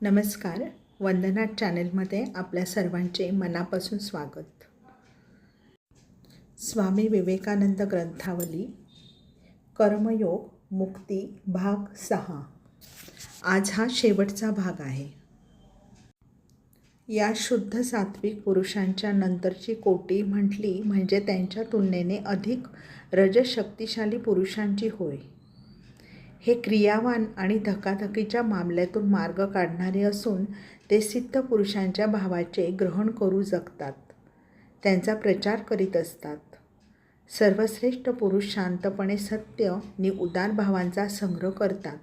नमस्कार. वंदना चॅनेलमध्ये आपल्या सर्वांचे मनापासून स्वागत. स्वामी विवेकानंद ग्रंथावली कर्मयोग मुक्ती भाग सहा. आज हा शेवटचा भाग आहे. या शुद्ध सात्विक पुरुषांच्या नंतरची कोटी म्हटली म्हणजे त्यांच्या तुलनेने अधिक रजशक्तिशाली पुरुषांची होय. हे क्रियावान आणि धकाधकीच्या मामल्यातून मार्ग काढणारे असून ते सिद्ध पुरुषांच्या भावाचे ग्रहण करू जगतात. त्यांचा प्रचार करीत असतात. सर्वश्रेष्ठ पुरुष शांतपणे सत्य नि उदार भावांचा संग्रह करतात.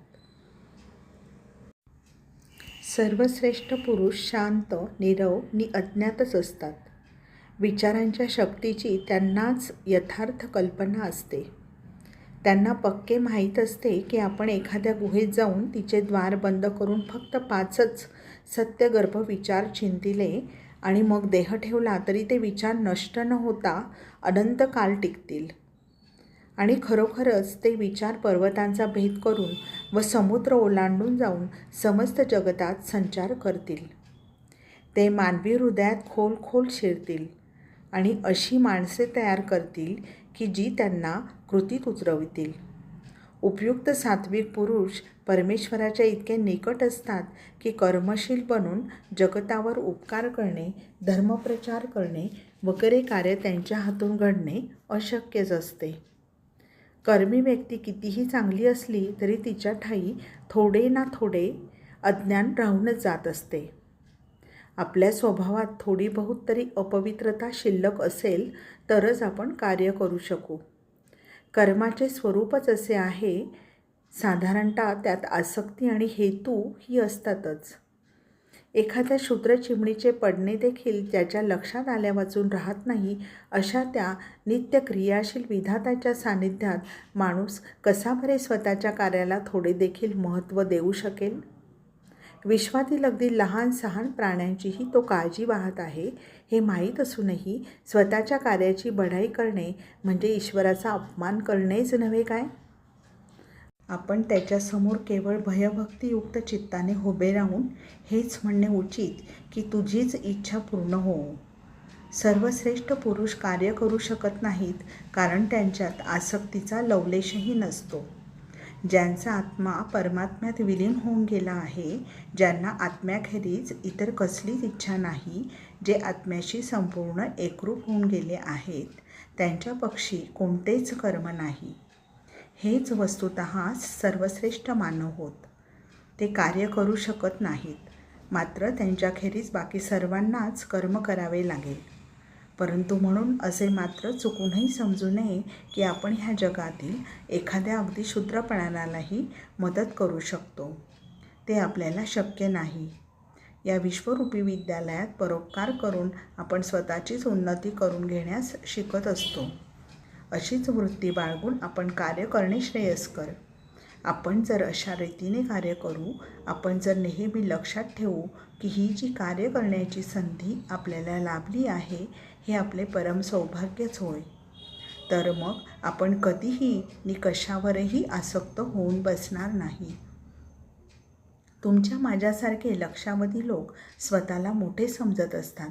सर्वश्रेष्ठ पुरुष शांत निरव नि अज्ञातच असतात. विचारांच्या शक्तीची त्यांनाच यथार्थ कल्पना असते. त्यांना पक्के माहीत असते की आपण एखाद्या गुहेत जाऊन तिचे द्वार बंद करून फक्त पाचच सत्यगर्भ विचार चिंतिले आणि मग देह ठेवला तरी ते विचार नष्ट न होता अनंत काल टिकतील. आणि खरोखरच ते विचार पर्वतांचा भेद करून व समुद्र ओलांडून जाऊन समस्त जगतात संचार करतील. ते मानवी हृदयात खोल खोल शिरतील आणि अशी माणसे तयार करतील की जी त्यांना कृतीत उतरवतील. उपयुक्त सात्विक पुरुष परमेश्वराच्या इतके निकट असतात की कर्मशील बनून जगतावर उपकार करणे धर्मप्रचार करणे वगैरे कार्य त्यांच्या हातून घडणे अशक्यच असते. कर्मी व्यक्ती कितीही चांगली असली तरी तिच्या ठाई थोडे ना थोडे अज्ञान राहूनच जात असते. आपल्या स्वभावात थोडी बहुत तरी अपवित्रता शिल्लक असेल तरच आपण कार्य करू शकू. कर्माचे स्वरूपच असे आहे साधारणतः त्यात आसक्ती आणि हेतू ही असतातच. एखाद्या शूद्र चिमणीचे पडणे देखील त्याच्या लक्षात आल्या वाचून राहत नाही अशा त्या नित्य क्रियाशील विधाताच्या सानिध्यात माणूस कसा बरे स्वतःच्या कार्याला थोडे देखील महत्त्व देऊ शकेल? विश्वातील अगदी लहान सहान प्राण्यांचीही तो काळजी वाहत आहे हे माहीत असूनही स्वतःच्या कार्याची बढाई करणे म्हणजे ईश्वराचा अपमान करणेच नव्हे काय? आपण त्याच्यासमोर केवळ भयभक्तियुक्त चित्ताने उभे राहून हेच म्हणणे उचित की तुझीच इच्छा पूर्ण हो. सर्वश्रेष्ठ पुरुष कार्य करू शकत नाहीत कारण त्यांच्यात आसक्तीचा लवलेशही नसतो. ज्यांचा आत्मा परमात्म्यात विलीन होऊन गेला आहे ज्यांना आत्म्याखेरीज इतर कसलीच इच्छा नाही जे आत्म्याशी संपूर्ण एकरूप होऊन गेले आहेत त्यांच्या पक्षी कोणतेच कर्म नाही. हेच वस्तुत सर्वश्रेष्ठ मानव होत. ते कार्य करू शकत नाहीत मात्र त्यांच्याखेरीज बाकी सर्वांनाच कर्म करावे लागेल. परंतु म्हणून असे मात्र चुकूनही समजू नये की आपण ह्या जगातील एखाद्या अगदी शूद्रपणालाही मदत करू शकतो. ते आपल्याला शक्य नाही. या विश्वरूपी विद्यालयात परोपकार करून आपण स्वतःचीच उन्नती करून घेण्यास शिकत असतो. अशीच वृत्ती बाळगून आपण कार्य करणे श्रेयस्कर. आपण जर अशा रीतीने कार्य करू आपण जर नेहमी लक्षात ठेवू की ही जी कार्य करण्याची संधी आपल्याला लाभली आहे हे आपले परम सौभाग्यच होय. तर मग आपण कधीही नि कशावरही आसक्त होऊन बसणार नाही. तुमच्या माझ्यासारखे लक्षावधी लोक स्वतःला मोठे समजत असतात.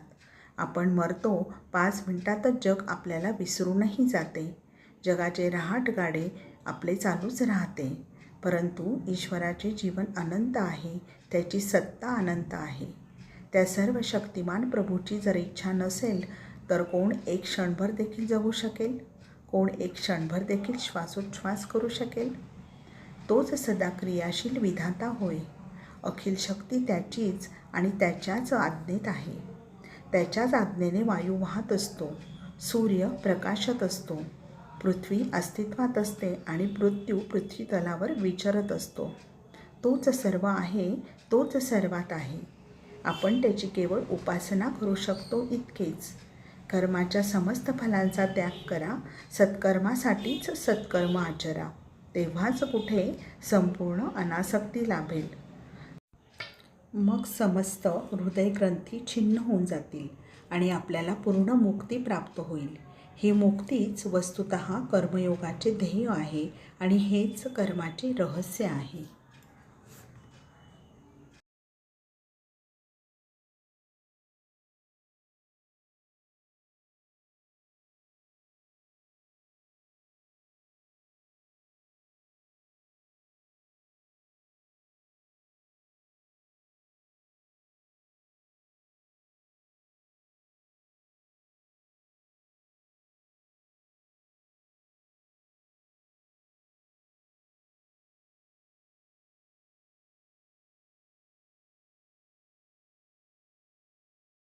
आपण मरतो पाच मिनटातच जग आपल्याला विसरूनही जाते. जगाचे रहाट गाडे आपले चालूच राहते. परंतु ईश्वराचे जीवन अनंत आहे त्याची सत्ता अनंत आहे. त्या सर्व शक्तिमान प्रभूची जर इच्छा नसेल तर कोण एक क्षणभर देखील जगू शकेल? कोण एक क्षणभर देखील श्वासोच्छ्वास करू शकेल? तोच सदा क्रियाशील विधाता होय. अखिल शक्ती त्याचीच आणि त्याच्याच आज्ञेत आहे. त्याच्याच आज्ञेने वायू वाहत असतो सूर्य प्रकाशत असतो. पृथ्वी अस्तित्वात असते आणि मृत्यू पृथ्वी तलावर विचरत असतो. तोच सर्व आहे तोच सर्वात आहे. आपण त्याची केवळ उपासना करू शकतो इतकेच. कर्माच्या समस्त फलांचा त्याग करा सत्कर्मासाठीच सत्कर्म आचरा. तेव्हाच कुठे संपूर्ण अनासक्ती लाभेल. मग समस्त हृदयग्रंथी छिन्न होऊन जातील आणि आपल्याला पूर्ण मुक्ती प्राप्त होईल. ही मुक्तीच वस्तुत कर्मयोगाचे ध्येय आहे आणि हेच कर्माचे रहस्य आहे.